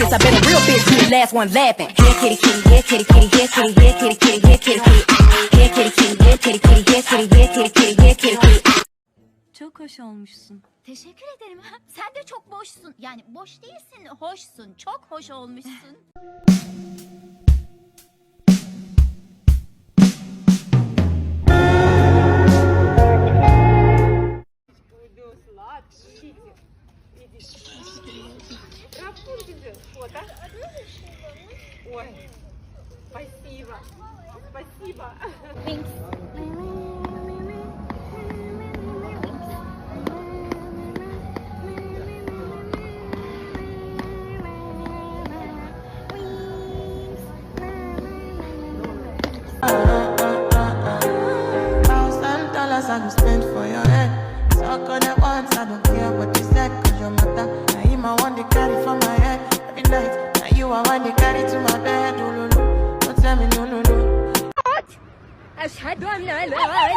this. I bet a real bitch be the last one laughing. Here, kitty, kitty, here, kitty, kitty, here, kitty, here, kitty, kitty, here, kitty, kitty. Here, kitty, kitty, here, kitty, kitty, here, kitty, here, kitty, kitty, here, kitty, kitty. Çok hoş olmuşsun. Teşekkür ederim. Sen de çok boşsun. Yani boş değilsin, hoşsun. Çok hoş olmuşsun. Рапунцель, фото. Ой, спасибо, спасибо. Thousand dollars I go spend for your head. Suck on that once, I don't care what you said, cause your matter. Now him I want to carry for my head every night. Now you I want to carry to my bed. Oh, no, no. Don't tell me no, no, no. Eşhedü en la ilahe illallah.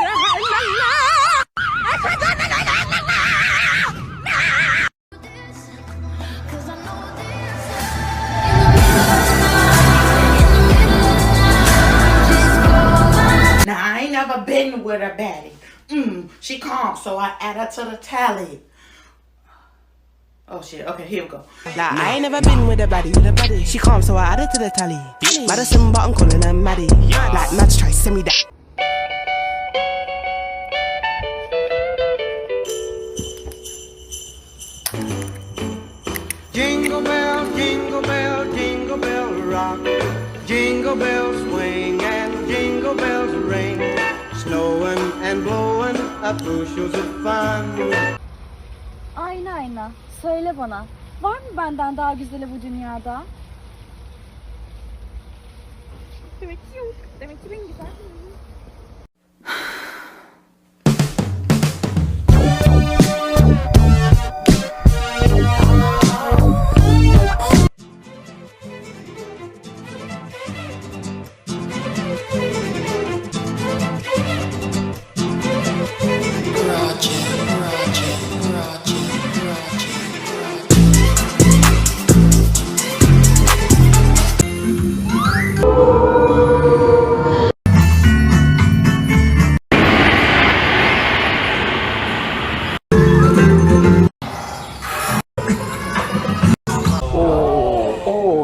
Eşhedü en la ilahe illallah. Now I ain't never been with a baddie. Mm, she calm, so I add her to the tally. Oh shit, okay, here we go. Like, I ain't never been with a baddie. With a baddie. She calm, so I added to the tally. Madison, but I'm calling her Maddie. Like, Mads try, send me that. Jingle bell, jingle bell, jingle bell rock. Jingle bells swing and jingle bells ring. Snowing and blowing up bushels of fun. Ayna ayna. Söyle bana. Var mı benden daha güzeli bu dünyada? Demek ki yok. Demek ki ben güzel değilim.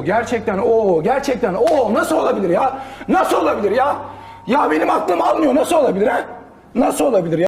Gerçekten o gerçekten o nasıl olabilir ya? Nasıl olabilir ya? Ya benim aklım almıyor nasıl olabilir ha? Nasıl olabilir ya?